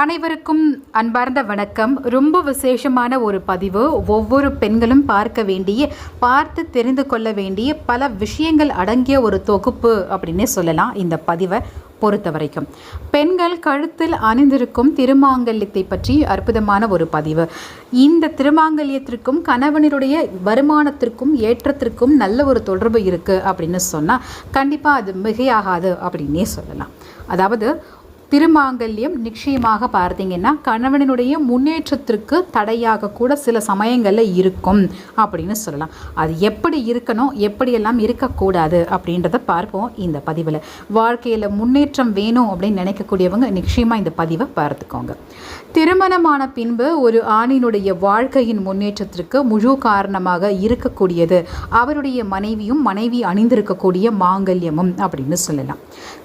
அனைவருக்கும் அன்பார்ந்த வணக்கம். ரொம்ப விசேஷமான ஒரு பதிவு. ஒவ்வொரு பெண்களும் பார்க்க வேண்டிய பார்த்து தெரிந்து கொள்ள வேண்டிய பல விஷயங்கள் அடங்கிய ஒரு தொகுப்பு அப்படின்னே சொல்லலாம் இந்த பதிவை பொறுத்த வரைக்கும் பெண்கள் கழுத்தில் அணிந்திருக்கும் திருமாங்கல்யத்தை பற்றி அற்புதமான ஒரு பதிவு. இந்த திருமாங்கல்யத்திற்கும் கணவனருடைய வருமானத்திற்கும் ஏற்றத்திற்கும் நல்ல ஒரு தொடர்பு இருக்குது அப்படின்னு சொன்னால் கண்டிப்பாக அது மிகையாகாது அப்படின்னே சொல்லலாம். அதாவது திருமாங்கல்யம் நிச்சயமாக பார்த்தீங்கன்னா கணவனினுடைய முன்னேற்றத்திற்கு தடையாக கூட சில சமயங்களில் இருக்கும் அப்படின்னு சொல்லலாம். அது எப்படி இருக்கணும் எப்படியெல்லாம் இருக்கக்கூடாது அப்படின்றத பார்ப்போம் இந்த பதிவில். வாழ்க்கையில் முன்னேற்றம் வேணும் அப்படின்னு நினைக்கக்கூடியவங்க நிச்சயமாக இந்த பதிவை பார்த்துக்கோங்க. திருமணமான பின்பு ஒரு ஆணினுடைய வாழ்க்கையின் முன்னேற்றத்திற்கு முழு காரணமாக இருக்கக்கூடியது. அவருடைய மனைவியும் மனைவி அணிந்திருக்கக்கூடிய மாங்கல்யமும் அப்படின்னு சொல்லலாம்.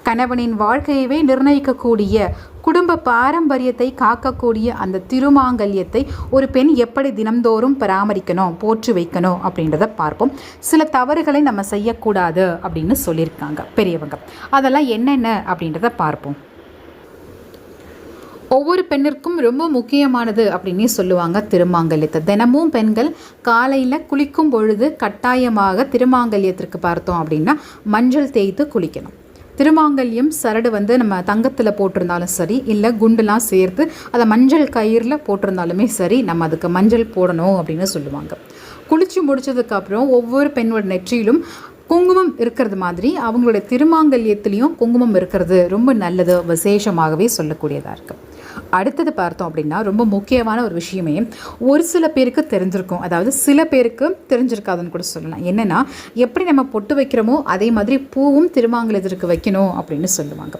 கணவனின் வாழ்க்கையவே நிர்ணயிக்கக்கூடிய குடும்ப பாரம்பரியத்தை காக்கக்கூடிய அந்த திருமாங்கல்யத்தை ஒரு பெண் எப்படி தினம்தோறும் பராமரிக்கணும் போற்றி வைக்கணும் அப்படின்றத பார்ப்போம். சில தவறுகளை நம்ம செய்யக்கூடாது அப்படின்னு சொல்லியிருக்காங்க பெரியவங்க. அதெல்லாம் என்னென்ன அப்படின்றத பார்ப்போம். ஒவ்வொரு பெண்ணிற்கும் ரொம்ப முக்கியமானது அப்படின்னே சொல்லுவாங்க திருமாங்கல்யத்தை. தினமும் பெண்கள் காலையில் குளிக்கும் பொழுது கட்டாயமாக திருமாங்கல்யத்திற்கு பார்த்தோம் அப்படின்னா மஞ்சள் தேய்த்து குளிக்கணும். திருமாங்கல்யம் சரடு வந்து நம்ம தங்கத்தில் போட்டிருந்தாலும் சரி இல்லை குண்டுலாம் சேர்த்து அதை மஞ்சள் கயிறில் போட்டிருந்தாலுமே சரி நம்ம அதுக்கு மஞ்சள் போடணும் அப்படின்னு சொல்லுவாங்க. குளித்து முடிச்சதுக்கப்புறம் ஒவ்வொரு பெண்ணோட நெற்றியிலும் குங்குமம் இருக்கிறது மாதிரி அவங்களுடைய திருமாங்கல்யத்துலேயும் குங்குமம் இருக்கிறது. ரொம்ப நல்லது விசேஷமாகவே சொல்லக்கூடியதாக இருக்குது அடுத்தது பார்த்தோம் அப்படின்னா ரொம்ப முக்கியமான ஒரு விஷயமே ஒரு சில பேருக்கு தெரிஞ்சிருக்கும். அதாவது சில பேருக்கு தெரிஞ்சிருக்காதுன்னு கூட சொல்லலாம். என்னென்னா எப்படி நம்ம பொட்டு வைக்கிறோமோ அதே மாதிரி பூவும் திருமாங்கலத்திற்கு வைக்கணும் அப்படின்னு சொல்லுவாங்க.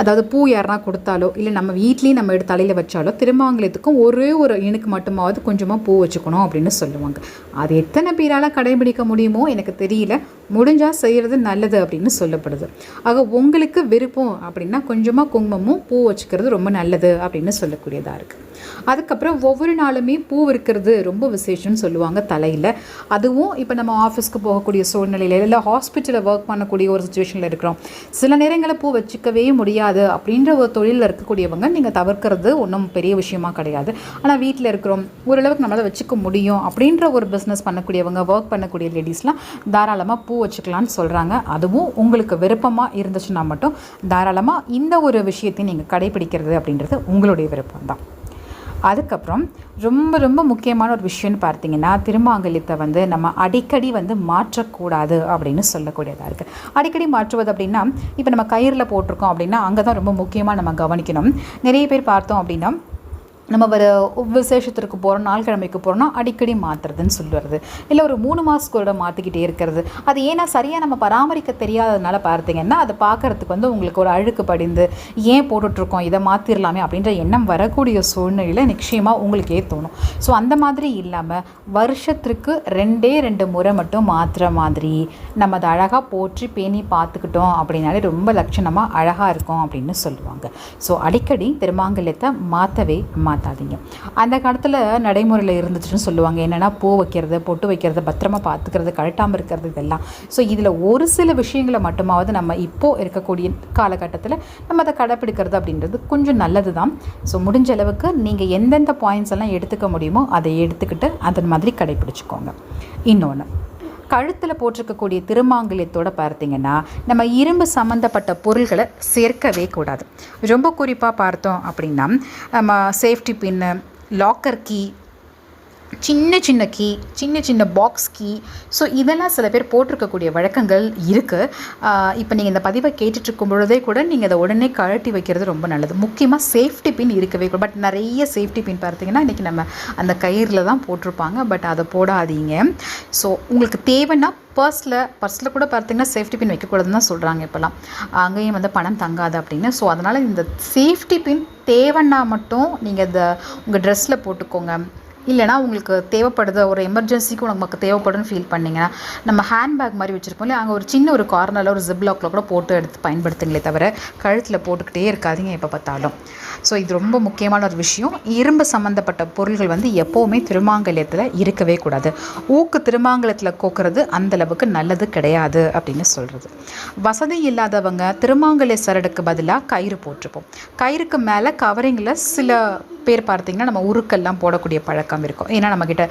அதாவது பூ யாருனா கொடுத்தாலோ இல்லை நம்ம வீட்லேயும் நம்ம எடுத்து தலையில் வச்சாலோ திருமாங்கலத்துக்கும் ஒரே ஒரு இனுக்கு மட்டுமாவது கொஞ்சமாக பூ வச்சுக்கணும் அப்படின்னு சொல்லுவாங்க. அது எத்தனை பேரால் கடைபிடிக்க முடியுமோ எனக்கு தெரியல. முடிஞ்சால் செய்கிறது நல்லது அப்படின்னு சொல்லப்படுது. ஆக உங்களுக்கு விருப்பம் அப்படின்னா கொஞ்சமாக குங்குமமும் பூ வச்சுக்கிறது ரொம்ப நல்லது அப்படின்னு சொல்லக்கூடியதாக இருக்குது அதுக்கப்புறம் ஒவ்வொரு நாளுமே பூ இருக்கிறது ரொம்ப விசேஷம்னு சொல்லுவாங்க தலையில். அதுவும் இப்போ நம்ம ஆஃபீஸ்க்கு போகக்கூடிய சூழ்நிலையில் இல்லை ஹாஸ்பிட்டலில் ஒர்க் பண்ணக்கூடிய ஒரு சுச்சுவேஷனில் இருக்கிறோம். சில நேரங்களில் பூ வச்சுக்கவே முடியாது அப்படின்ற ஒரு தொழிலில் இருக்கக்கூடியவங்க நீங்கள் தவிர்க்கிறது ஒன்றும் பெரிய விஷயமா கிடையாது. ஆனால் வீட்டில் இருக்கிறோம் ஓரளவுக்கு நம்மளால் வச்சுக்க முடியும் அப்படின்ற ஒரு பிஸ்னஸ் பண்ணக்கூடியவங்க ஒர்க் பண்ணக்கூடிய லேடிஸ்லாம் தாராளமாக பூ வச்சுக்கலான்னு சொல்கிறாங்க அதுவும் உங்களுக்கு விருப்பமாக இருந்துச்சுன்னா மட்டும் தாராளமாக இந்த ஒரு விஷயத்தை நீங்கள் கடைபிடிக்கிறது அப்படின்றது உங்களுடைய விருப்பம் தான் அதுக்கப்புறம் ரொம்ப ரொம்ப முக்கியமான ஒரு விஷயம்னு பார்த்தீங்கன்னா திருமாங்கல்யத்தை வந்து நம்ம அடிக்கடி வந்து மாற்றக்கூடாது அப்படின்னு சொல்லக்கூடியதாக இருக்குது அடிக்கடி மாற்றுவது அப்படின்னா இப்போ நம்ம கயிறில் போட்டிருக்கோம் அப்படின்னா அங்கே தான் ரொம்ப முக்கியமாக நம்ம கவனிக்கணும். நிறைய பேர் பார்த்தோம் அப்படின்னா நம்ம ஒரு விசேஷத்திற்கு போகிறோம் நாள் கிழமைக்கு போகிறோம்னா அடிக்கடி மாற்றுறதுன்னு சொல்லுவது இல்லை ஒரு மூணு மாதத்துக்கு மாதத்துக்கூட மாற்றிக்கிட்டே இருக்கிறது. அது ஏன்னா சரியாக நம்ம பராமரிக்க தெரியாததுனால பார்த்தீங்கன்னா அதை பார்க்குறதுக்கு வந்து உங்களுக்கு ஒரு அழுக்கு படிந்து ஏன் போட்டுட்ருக்கோம்? இதை மாற்றிடலாமே அப்படின்ற எண்ணம் வரக்கூடிய சூழ்நிலையில் நிச்சயமாக உங்களுக்கே தோணும். ஸோ அந்த மாதிரி இல்லாமல் வருஷத்திற்கு ரெண்டே ரெண்டு முறை மட்டும் மாற்றுற மாதிரி நம்ம அதை அழகாக போற்றி பேணி பார்த்துக்கிட்டோம் அப்படின்னாலே ரொம்ப லட்சணமாக அழகாக இருக்கும் அப்படின்னு சொல்லுவாங்க. ஸோ அடிக்கடி திருமாங்கல்யத்தை மாற்றவே மா மாற்றாதீங்க அந்த காலத்தில் நடைமுறையில் இருந்துச்சுன்னு சொல்லுவாங்க. என்னென்னா பூ வைக்கிறது பொட்டு வைக்கிறது பத்திரமா பார்த்துக்கிறது கழட்டாமல் இருக்கிறது இதெல்லாம். ஸோ இதில் ஒரு சில விஷயங்களை மட்டுமாவது நம்ம இப்போது இருக்கக்கூடிய காலகட்டத்தில் நம்ம அதை கடைப்பிடிக்கிறது அப்படின்றது கொஞ்சம் நல்லது தான் ஸோ முடிஞ்ச அளவுக்கு நீங்கள் எந்தெந்த பாயிண்ட்ஸ் எல்லாம் எடுத்துக்க முடியுமோ அதை எடுத்துக்கிட்டு அதன் மாதிரி கடைப்பிடிச்சிக்கோங்க. இன்னொன்று கழுத்தில் போட்டிருக்கக்கூடிய திருமாங்கல்யத்தோடு பார்த்தீங்கன்னா நம்ம இரும்பு சம்மந்தப்பட்ட பொருள்களை சேர்க்கவே கூடாது. ரொம்ப குறிப்பாக பார்த்தோம் அப்படின்னா நம்ம சேஃப்டி பின்னு லாக்கர் கீ சின்ன சின்ன கீ சின்ன சின்ன பாக்ஸ் கீ. ஸோ இதெல்லாம் சில பேர் போட்டிருக்கக்கூடிய வழக்கங்கள் இருக்குது இப்போ நீங்கள் இந்த பதிவை கேட்டுட்ருக்கும் பொழுதே கூட நீங்கள் அதை உடனே கழட்டி வைக்கிறது ரொம்ப நல்லது. முக்கியமாக சேஃப்டி பின் இருக்கவே கூட பட் நிறைய சேஃப்டி பின் பார்த்தீங்கன்னா இன்றைக்கி நம்ம அந்த கயிறில் தான் போட்டிருப்பாங்க. பட் அதை போடாதீங்க. ஸோ உங்களுக்கு தேவைன்னா பர்ஸில் பர்ஸில் கூட பார்த்தீங்கன்னா சேஃப்டி பின் வைக்கக்கூடாதுன்னு தான் சொல்கிறாங்க இப்போலாம் அங்கேயும் வந்து பணம் தங்காது அப்படின்னு. ஸோ அதனால் இந்த சேஃப்டி பின் தேவைன்னா மட்டும் நீங்கள் இந்த உங்கள் ட்ரெஸ்ஸில் போட்டுக்கோங்க. இல்லைனா உங்களுக்கு தேவைப்படுது ஒரு எமர்ஜென்சிக்கு நமக்கு தேவைப்படும்னு ஃபீல் பண்ணிங்கன்னா நம்ம ஹேண்ட்பேக் மாதிரி வச்சுருப்போம் இல்லையா? அங்கே ஒரு சின்ன ஒரு கார்னரில் ஒரு ஜிப்லாக்கில் கூட போட்டு எடுத்து பயன்படுத்துங்களே தவிர கழுத்தில் போட்டுக்கிட்டே இருக்காதீங்க எப்போ பார்த்தாலும். ஸோ இது ரொம்ப முக்கியமான ஒரு விஷயம். இரும்பு சம்மந்தப்பட்ட பொருள்கள் வந்து எப்போவுமே திருமாங்கல்யத்தில் இருக்கவே கூடாது. ஊக்கு திருமாங்கலத்தில் கோக்கிறது அந்தளவுக்கு நல்லது கிடையாது அப்படின்னு சொல்கிறது வசதி இல்லாதவங்க திருமாங்கல்ய சரடுக்கு பதிலாக கயிறு போட்டிருப்போம். கயிறுக்கு மேலே கவரிங்கில் சில பேர் பார்த்தீங்கன்னா நம்ம உருக்கெல்லாம் போடக்கூடிய பழக்கம் இருக்கும் ஏன்னா நம்மக்கிட்ட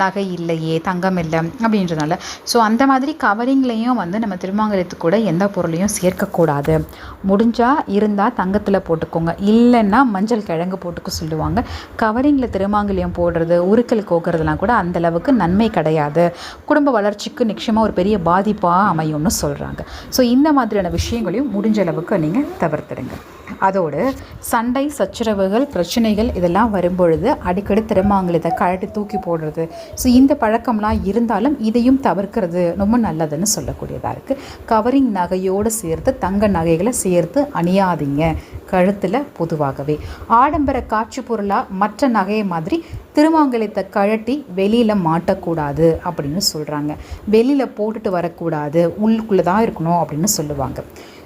நகை இல்லையே தங்கம் இல்லை அப்படின்றனால ஸோ அந்த மாதிரி கவரிங்லேயும் வந்து நம்ம திருமாங்கலத்துக்கு கூட எந்த பொருளையும் சேர்க்கக்கூடாது. முடிஞ்சால் இருந்தால் தங்கத்தில் போட்டுக்கோங்க. இல்லைன்னா மஞ்சள் கிழங்கு போட்டுக்க சொல்லுவாங்க. கவரிங்கில் திருமாங்கல்யம் போடுறது உருக்கல் கோக்குறதுலாம் கூட அந்தளவுக்கு நன்மை கிடையாது. குடும்ப வளர்ச்சிக்கு நிச்சயமாக ஒரு பெரிய பாதிப்பாக அமையும்னு சொல்கிறாங்க ஸோ இந்த மாதிரியான விஷயங்களையும் முடிஞ்ச அளவுக்கு நீங்கள் தவிர்த்துடுங்க. அதோடு சண்டை சச்சரவுகள் பிரச்சனைகள் இதெல்லாம் வரும்பொழுது அடிக்கடி திருமாங்கலத்தை கழட்டி தூக்கி போடுறது. ஸோ இந்த பழக்கம்லாம் இருந்தாலும் இதையும் தவிர்க்கிறது ரொம்ப நல்லதுன்னு சொல்லக்கூடியதாக இருக்குது கவரிங் நகையோடு சேர்த்து தங்க நகைகளை சேர்த்து அணியாதீங்க. கழுத்தில் பொதுவாகவே. ஆடம்பர காட்சி பொருளாக மற்ற நகையை மாதிரி திருமாங்கலத்தை கழட்டி வெளியில் மாட்டக்கூடாது அப்படின்னு சொல்கிறாங்க வெளியில் போட்டுட்டு வரக்கூடாது. உள்ளுக்குள்ளே தான் இருக்கணும் அப்படின்னு சொல்லுவாங்க.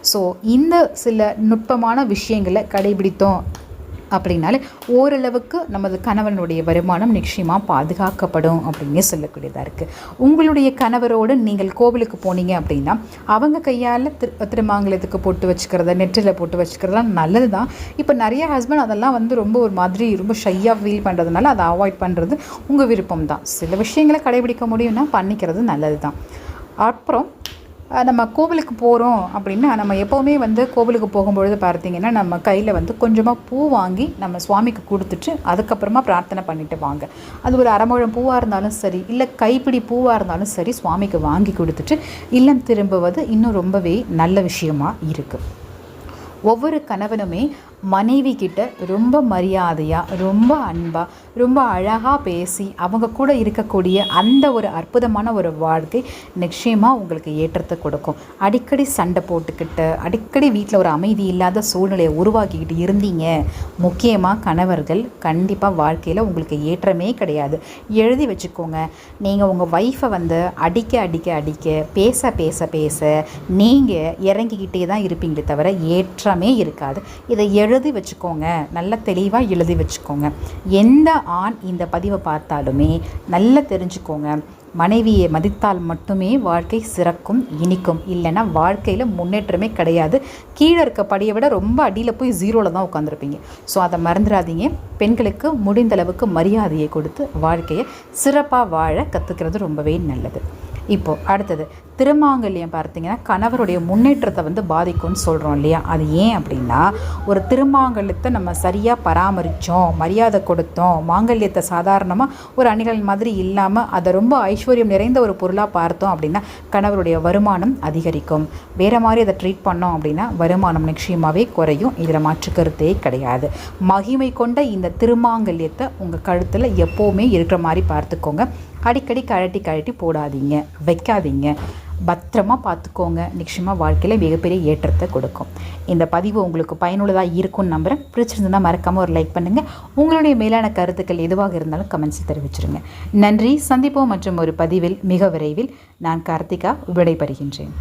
ஸோ இந்த சில நுட்பமான விஷயங்களை கடைபிடித்தோம் அப்படின்னாலே ஓரளவுக்கு நமது கணவனுடைய வருமானம் நிச்சயமாக பாதுகாக்கப்படும் அப்படின்னே சொல்லக்கூடியதாக இருக்குது உங்களுடைய கணவரோடு நீங்கள் கோவிலுக்கு போனீங்க அப்படின்னா அவங்க கையால் திரு திருமாங்கலத்துக்கு போட்டு வச்சுக்கிறத நெற்றில் போட்டு வச்சுக்கிறதுலாம் நல்லது தான் இப்போ நிறைய ஹஸ்பண்ட் அதெல்லாம் வந்து ரொம்ப ஒரு மாதிரி ரொம்ப ஷையாக ஃபீல் பண்ணுறதுனால அதை அவாய்ட் பண்ணுறது உங்கள் விருப்பம் தான் சில விஷயங்களை கடைபிடிக்க முடியும்னா பண்ணிக்கிறது நல்லது தான் அப்புறம் நம்ம கோவிலுக்கு போகிறோம் அப்படின்னா நம்ம எப்போவுமே வந்து கோவிலுக்கு போகும்பொழுது பார்த்தீங்கன்னா நம்ம கையில் வந்து கொஞ்சமாக பூ வாங்கி நம்ம சுவாமிக்கு கொடுத்துட்டு அதுக்கப்புறமா பிரார்த்தனை பண்ணிட்டு வாங்க. அது ஒரு அரைமுழம் பூவாக இருந்தாலும் சரி இல்லை கைப்பிடி பூவாக இருந்தாலும் சரி சுவாமிக்கு வாங்கி கொடுத்துட்டு இல்லம் திரும்புவது இன்னும் ரொம்பவே நல்ல விஷயமாக இருக்குது ஒவ்வொரு கணவனுமே மனைவி கிட்ட ரொம்ப மரியாதையாக ரொம்ப அன்பாக ரொம்ப அழகாக பேசி அவங்க கூட இருக்கக்கூடிய அந்த ஒரு அற்புதமான ஒரு வாழ்க்கை நிச்சயமாக உங்களுக்கு ஏற்றத்தை கொடுக்கும். அடிக்கடி சண்டை போட்டுக்கிட்டு அடிக்கடி வீட்டில் ஒரு அமைதி இல்லாத சூழ்நிலையை உருவாக்கிக்கிட்டு இருந்தீங்க. முக்கியமாக கணவர்கள் கண்டிப்பாக வாழ்க்கையில் உங்களுக்கு ஏற்றமே கிடையாது. எழுதி வச்சுக்கோங்க. நீங்கள் உங்கள் ஒய்ஃபை வந்து அடிக்க அடிக்க அடிக்க பேச பேச பேச நீங்கள் இறங்கிக்கிட்டே தான் இருப்பீங்களே தவிர ஏற்றமே இருக்காது. இதை எழுதி வச்சுக்கோங்க. நல்லா தெளிவாக எழுதி வச்சுக்கோங்க. எந்த ஆண் இந்த பதிவை பார்த்தாலுமே நல்லா தெரிஞ்சுக்கோங்க. மனைவியை மதித்தால் மட்டுமே வாழ்க்கை சிறக்கும் இனிக்கும். இல்லைன்னா வாழ்க்கையில் முன்னேற்றமே கிடையாது. கீழே இருக்க படியை விட ரொம்ப அடியில் போய் ஜீரோவில் தான் உட்காந்துருப்பீங்க ஸோ அதை மறந்துடாதீங்க. பெண்களுக்கு முடிந்த அளவுக்கு மரியாதையை கொடுத்து வாழ்க்கையை சிறப்பாக வாழ கற்றுக்கிறது ரொம்பவே நல்லது. இப்போது அடுத்தது திருமாங்கல்யம் பார்த்தீங்கன்னா கணவருடைய முன்னேற்றத்தை வந்து பாதிக்கும்னு சொல்கிறோம் இல்லையா? அது ஏன் அப்படின்னா ஒரு திருமாங்கல்யத்தை நம்ம சரியாக பராமரித்தோம் மரியாதை கொடுத்தோம் மாங்கல்யத்தை சாதாரணமாக ஒரு அணிகள் மாதிரி இல்லாமல் அதை ரொம்ப ஐஸ்வர்யம் நிறைந்த ஒரு பொருளாக பார்த்தோம் அப்படின்னா கணவருடைய வருமானம் அதிகரிக்கும். வேறு மாதிரி அதை ட்ரீட் பண்ணோம் அப்படின்னா வருமானம் நிச்சயமாகவே குறையும். இதில் மாற்று கருத்தே கிடையாது. மகிமை கொண்ட இந்த திருமாங்கல்யத்தை உங்கள் கழுத்தில் எப்போவுமே இருக்கிற மாதிரி பார்த்துக்கோங்க. அடிக்கடி கழட்டி கழட்டி போடாதீங்க. வைக்காதீங்க. பத்திரமாக பார்த்துக்கோங்க நிச்சயமாக வாழ்க்கையில் மிகப்பெரிய ஏற்றத்தை கொடுக்கும். இந்த பதிவு உங்களுக்கு பயனுள்ளதாக இருக்கும்னு நம்புகிறேன் பிடிச்சிருந்தால் மறக்காமல் ஒரு லைக் பண்ணுங்கள் உங்களுடைய மேலான கருத்துக்கள் எதுவாக இருந்தாலும் கமெண்ட்ஸ் தெரிவிச்சிருங்க. நன்றி. சந்திப்போம் மற்றும் ஒரு பதிவில் மிக விரைவில் நான் கார்த்திகா விடைபெறுகின்றேன்.